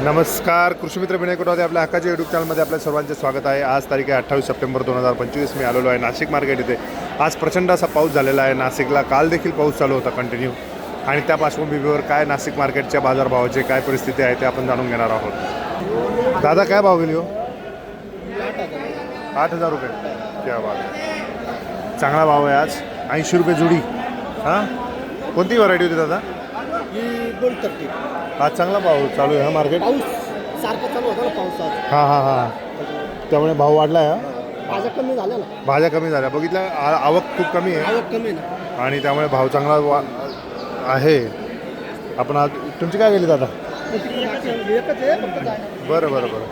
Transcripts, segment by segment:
नमस्कार कृषीमित्र विनय कोटावते आपल्या हक्काच्या युट्यूब चॅनलमध्ये आपल्या सर्वांचे स्वागत आहे. आज तारीख आहे अठ्ठावीस सप्टेंबर दोन हजार पंचवीस. मी आलेलो आहे नाशिक मार्केट इथे. आज प्रचंड असा पाऊस झालेला आहे. नाशिकला काल देखील पाऊस चालू होता कंटिन्यू आणि त्या पार्श्वभूमीवर काय नाशिक मार्केटच्या बाजारभावाची काय परिस्थिती आहे ते आपण जाणून घेणार आहोत. दादा काय भाव गेली हो? आठ हजार रुपये. त्या भाव चांगला भाव आहे आज. ऐंशी रुपये जुडी. हां? कोणती व्हरायटी होती दादा? ही दोन तरटी आज चांगला भाव चालू आहे हा मार्केट पाऊस सारखा चालू होता ना पावसात. हां हां हां. त्यामुळे भाव वाढला आहे हा? माझा कमी झाला ना. भाज्या कमी झाल्या. बघितलं आ- आवक खूप कमी आहे. आवक कमी ना. आणि त्यामुळे भाव चांगला वा आहे. आपण आज तुमची काय गेली दादा? एकच आहे फक्त काय? बरं बरं बरं.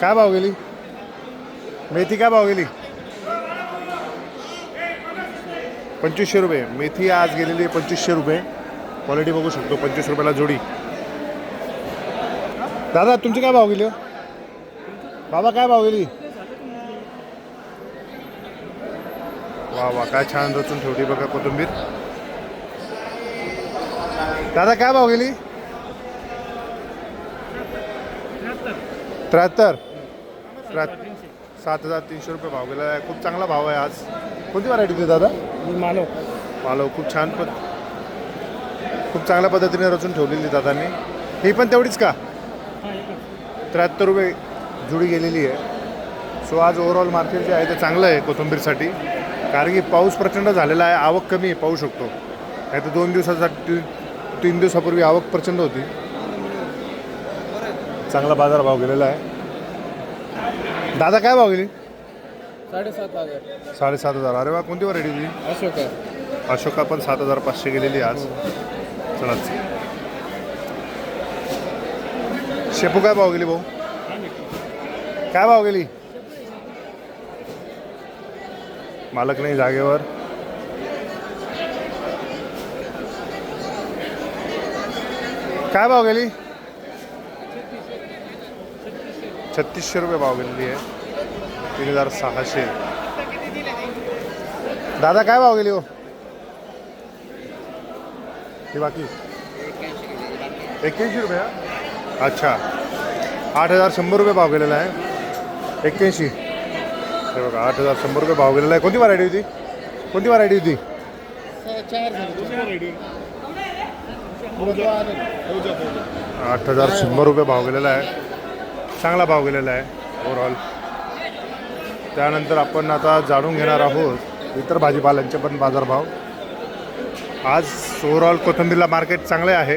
काय भाव गेली? मेथी काय भाव गेली? पंचवीसशे रुपये. मेथी आज गेलेली आहे पंचवीसशे रुपये. क्वालिटी बघू शकतो पंचवीस रुपयाला जोडी. दादा तुमची काय भाव गेली? बाबा काय भाव गेली? वा वा काय छान रचून ठेवली बघा कोथिंबीर. दादा काय भाव गेली? त्र्याहत्तर. त्र्याहत्तर. सात हजार तीनशे रुपये भाव गेला आहे. खूप चांगला भाव आहे आज. कोणती व्हरायटी दादा? मानव. मालव खूप छान. पद खूप चांगल्या पद्धतीने रचून ठेवलेली दादांनी. ही पण तेवढीच का? त्र्याहत्तर रुपये जुडी गेलेली आहे. सो आज ओव्हरऑल मार्केट जे आहे ते चांगलं आहे कोथिंबीरसाठी. कारण की पाऊस प्रचंड झालेला आहे आवक कमी आहे पाहू शकतो. नाही तर दोन दिवसासाठी तीन दिवसापूर्वी आवक प्रचंड होती. चांगला बाजार भाव गेलेला आहे. दादा काय भाव गेली? साडेसात हजार. साडेसात हजार. अरे वा कोणती व्हरायटी होती अशोक अशोका पण सात हजार पाचशे गेलेली आज. चला. शेपू काय भाव गेली भाऊ? काय भाव गेली? मालक नाही जागेवर. काय भाव गेली? छत्तीसशे रुपये भाव गेलेली आहे. तीन हजार सहाशे. दादा काय भाव गेली हो? ही बाकी? एक्क्याऐंशी रुपये हा? अच्छा. आठ हजार शंभर रुपये भाव गेलेला आहे. एक्क्याऐंशी. हे बघा आठ हजार शंभर रुपये भाव गेलेला आहे. कोणती व्हरायटी होती? कोणती व्हरायटी होती? आठ हजार शंभर रुपये भाव गेलेला आहे. चांगला भाव गेलेला आहे ओव्हरऑल त्यानंतर आपण आता जाणून घेणार आहोत इतर भाजीपाल्यांचे पण बाजारभाव. आज ओव्हरऑल कोथिंबीरला मार्केट चांगले आहे.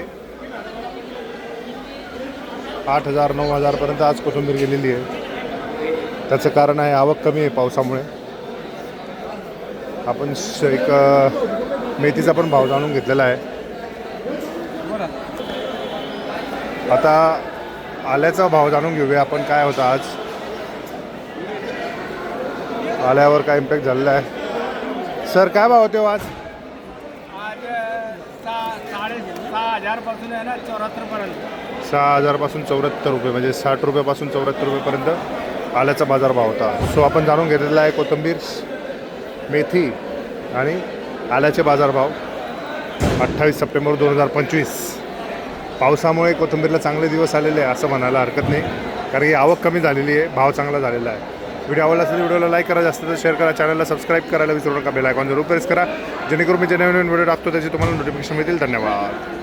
आठ हजार नऊ हजारपर्यंत आज कोथिंबीर गेलेली आहे. त्याचं कारण आहे आवक कमी आहे पावसामुळे. आपण एक मेथीचा पण भाव जाणून घेतलेला आहे. आता आल्याचा भाव जाणून घेऊया आपण काय होता आज. आल्यावर काय इम्पॅक्ट झालेला आहे? सर काय भाव होते हो आज? सहा हजारपासून चौऱ्याहत्तर रुपये म्हणजे साठ रुपयापासून चौऱ्याहत्तर रुपयेपर्यंत आल्याचा बाजारभाव होता. सो आपण जाणून घेतलेला आहे कोथिंबीर मेथी आणि आल्याचे बाजारभाव अठ्ठावीस सप्टेंबर दोन हजार पंचवीस. पावसामुळे कोथिंबीरला चांगले दिवस आलेले आहे असं म्हणायला हरकत नाही. कारण की आवक कमी झालेली आहे भाव चांगला झालेला आहे. व्हिडिओ आवडला असेल व्हिडिओला लाईक करा जास्त तर शेअर करा. चॅनलला सबस्क्राईब करायला विसरू नका बेल आयकॉन जरूर प्रेस करा. जेणेकरून मी जे नवीन नवीन व्हिडिओ टाकतो त्याचे तुम्हाला नोटिफिकेशन मिळतील. धन्यवाद.